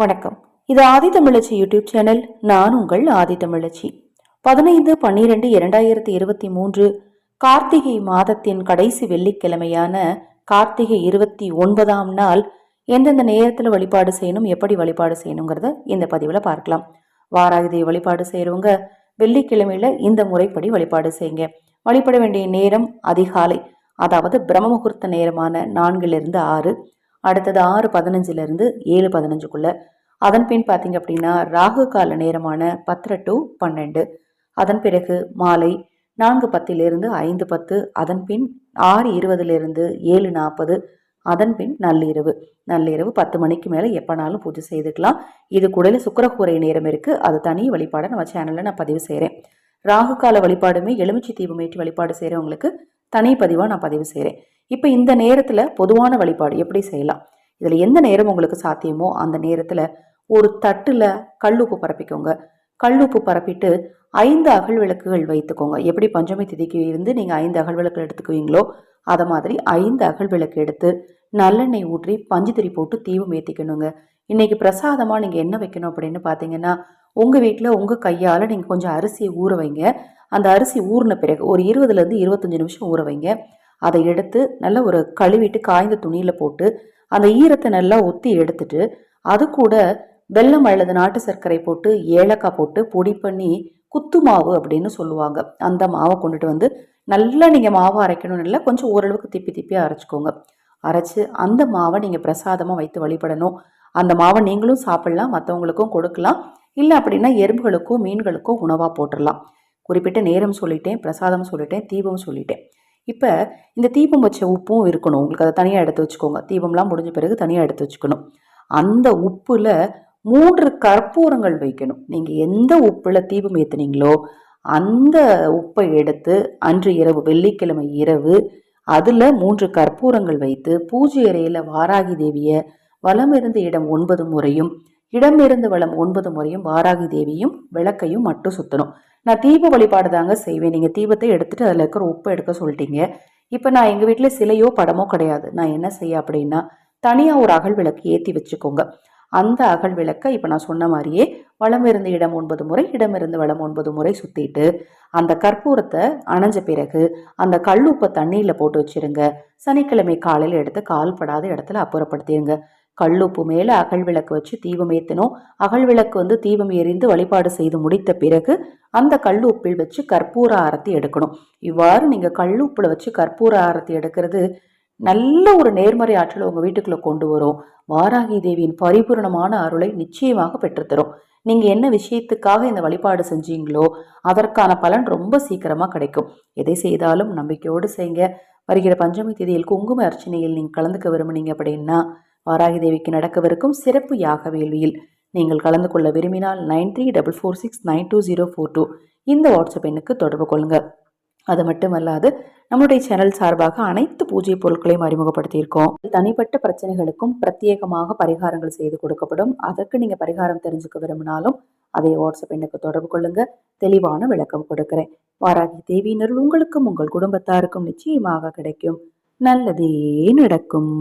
வணக்கம். இது ஆதி தமிழச்சி YouTube channel. நான் உங்கள் ஆதி தமிழச்சி பதினைந்து பன்னிரெண்டு இரண்டாயிரத்தி இருபத்தி மூன்று கார்த்திகை மாதத்தின் கடைசி வெள்ளிக்கிழமையான கார்த்திகை இருபத்தி ஒன்பதாம் நாள் எந்தெந்த நேரத்தில் வழிபாடு செய்யணும் எப்படி வழிபாடு செய்யணுங்கிறத இந்த பதிவில் பார்க்கலாம். வாராயுதை வழிபாடு செய்கிறவங்க வெள்ளிக்கிழமையில இந்த முறைப்படி வழிபாடு செய்யுங்க. வழிபட வேண்டிய நேரம் அதிகாலை அதாவது பிரம்ம முகூர்த்த நேரமான நான்கிலிருந்து ஆறு அடுத்தது ஆறு பதினஞ்சுலேருந்து ஏழு பதினஞ்சுக்குள்ள. அதன் பின் பார்த்தீங்க அப்படின்னா ராகு கால நேரமான பத்தரை டு பன்னெண்டு. அதன் பிறகு மாலை நான்கு பத்திலிருந்து ஐந்து பத்து. அதன் பின் ஆறு இருபதுலேருந்து ஏழு நாற்பது அதன் பின் நள்ளிரவு. நள்ளிரவு பத்து மணிக்கு மேலே எப்போனாலும் பூஜை செய்துக்கலாம். இது கூட சுக்கரக்கூரை நேரம் இருக்குது அது தனி வழிபாடை நம்ம சேனலில் நான் பதிவு செய்கிறேன் ராகு கால வழிபாடுமே எலுமிச்சை தீபம் ஏற்றி வழிபாடு செய்கிறவங்களுக்கு தனி பதிவாக நான் பதிவு செய்கிறேன் இப்போ இந்த நேரத்தில் பொதுவான வழிபாடு எப்படி செய்யலாம்? இதில் எந்த நேரம் உங்களுக்கு சாத்தியமோ அந்த நேரத்தில் ஒரு தட்டில் கல்லுப்பு பரப்பிக்கோங்க. கல்லுப்பு பரப்பிட்டு ஐந்து அகல் விளக்குகள் வைத்துக்கோங்க. எப்படி பஞ்சமி திதிக்கு இருந்து நீங்கள் ஐந்து அகல் விளக்கு எடுத்துக்குவீங்களோ அதை மாதிரி ஐந்து அகல் விளக்கு எடுத்து நல்லெண்ணெய் ஊற்றி பஞ்சு போட்டு தீபம் ஏற்றிக்கணுங்க இன்றைக்கி பிரசாதமாக நீங்கள் என்ன வைக்கணும் அப்படின்னு பார்த்தீங்கன்னா உங்கள் வீட்டில் உங்கள் கையால் நீங்கள் கொஞ்சம் அரிசியை ஊற வைங்க. அந்த அரிசி ஊறின பிறகு ஒரு இருபதுலேருந்து இருபத்தஞ்சி நிமிஷம் ஊற வைங்க. அதை எடுத்து நல்லா ஒரு கழுவிட்டு காய்ந்த துணியில் போட்டு அந்த ஈரத்தை நல்லா ஒத்தி எடுத்துட்டு அது கூட வெல்லம் அல்லது நாட்டு சர்க்கரை போட்டு ஏலக்காய் போட்டு பொடி பண்ணி குத்து மாவு அப்படின்னு சொல்லுவாங்க. அந்த மாவை கொண்டுட்டு வந்து நல்லா நீங்கள் மாவை அரைக்கணும்னு இல்லை கொஞ்சம் ஓரளவுக்கு திப்பி திப்பியாக அரைச்சிக்கோங்க. அரைச்சி அந்த மாவை நீங்கள் பிரசாதமாக வைத்து வழிபடணும். அந்த மாவை நீங்களும் சாப்பிட்லாம் மற்றவங்களுக்கும் கொடுக்கலாம். இல்லை அப்படின்னா எறும்புகளுக்கும் மீன்களுக்கும் உணவாக போட்டுடலாம். குறிப்பிட்ட நேரம் சொல்லிட்டேன் பிரசாதம் சொல்லிட்டேன் தீபம் சொல்லிட்டேன். இப்போ இந்த தீபம் வச்ச உப்பும் இருக்கணும். உங்களுக்கு அதை தனியாக எடுத்து வச்சுக்கோங்க. தீபம்லாம் முடிஞ்ச பிறகு தனியாக எடுத்து வச்சுக்கணும். அந்த உப்பில் மூன்று கற்பூரங்கள் வைக்கணும். நீங்கள் எந்த உப்பில் தீபம் ஏற்றுனீங்களோ அந்த உப்பை எடுத்து அன்று இரவு வெள்ளிக்கிழமை இரவு அதில் மூன்று கற்பூரங்கள் வைத்து பூஜை அறையில் வாராகி தேவியை வலம் இருந்த இடம் ஒன்பது முறையும் இடமிருந்து வளம் ஒன்பது முறையும் வாராகி தேவியும் விளக்கையும் மட்டும் சுற்றணும் நான் தீப வழிபாடு தாங்க செய்வேன். நீங்கள் தீபத்தை எடுத்துகிட்டு அதில் இருக்கிற உப்பை எடுக்க சொல்லிட்டீங்க. இப்போ நான் எங்கள் வீட்டில் சிலையோ படமோ கிடையாது. நான் என்ன செய்ய அப்படின்னா தனியாக ஒரு அகல் விளக்கு ஏற்றி வச்சுக்கோங்க. அந்த அகல் விளக்கை இப்போ நான் சொன்ன மாதிரியே வளம் இருந்து இடம் ஒன்பது முறை இடம் இருந்து வளம் ஒன்பது முறை சுற்றிட்டு அந்த கற்பூரத்தை அணைஞ்ச பிறகு அந்த கல்லுப்பை தண்ணியில் போட்டு வச்சிருங்க. சனிக்கிழமை காலையில் எடுத்து கால்படாத இடத்துல அப்புறப்படுத்திடுங்க கல்லுப்பு மேலே அகல் விளக்கு வச்சு தீபம் ஏற்றணும் அகல் விளக்கு வந்து தீபம் எரிந்து வழிபாடு செய்து முடித்த பிறகு அந்த கல்லுப்பில் வச்சு கற்பூர ஆரத்தி எடுக்கணும். இவ்வாறு நீங்கள் கல்லுப்பில் வச்சு கற்பூர ஆரத்தி எடுக்கிறது நல்ல ஒரு நேர்மறை ஆற்றலை உங்கள் வீட்டுக்குள்ளே கொண்டு வரும். வாராகி தேவியின் பரிபூர்ணமான அருளை நிச்சயமாக பெற்றுத்தரும். நீங்கள் என்ன விஷயத்துக்காக இந்த வழிபாடு செஞ்சீங்களோ அதற்கான பலன் ரொம்ப சீக்கிரமாக கிடைக்கும். எதை செய்தாலும் நம்பிக்கையோடு செய்யுங்க. வருகிற பஞ்சமி தேதியில் குங்கும அர்ச்சனையில் நீங்கள் கலந்துக்க விரும்புனீங்க அப்படின்னா வாராகி தேவிக்கு நடக்கவிருக்கும் சிறப்பு யாக வேள்வியில். நீங்கள் கலந்து கொள்ள விரும்பினால் nine three double four six nine two zero four two இந்த வாட்ஸ்அப் எண்ணுக்கு தொடர்பு கொள்ளுங்கள் அது மட்டுமல்லாது நம்மளுடைய சேனல் சார்பாக அனைத்து பூஜை பொருட்களையும் அறிமுகப்படுத்தியிருக்கோம். தனிப்பட்ட பிரச்சனைகளுக்கும் பிரத்யேகமாக பரிகாரங்கள் செய்து கொடுக்கப்படும். அதற்கு நீங்க பரிகாரம் தெரிஞ்சுக்க விரும்பினாலும் அதை வாட்ஸ்அப் எண்ணுக்கு தொடர்பு கொள்ளுங்க. தெளிவான விளக்கம் கொடுக்கிறேன். வாராகி தேவியினர் உங்களுக்கும் உங்கள் குடும்பத்தாருக்கும் நிச்சயமாக கிடைக்கும். நல்லதே நடக்கும்.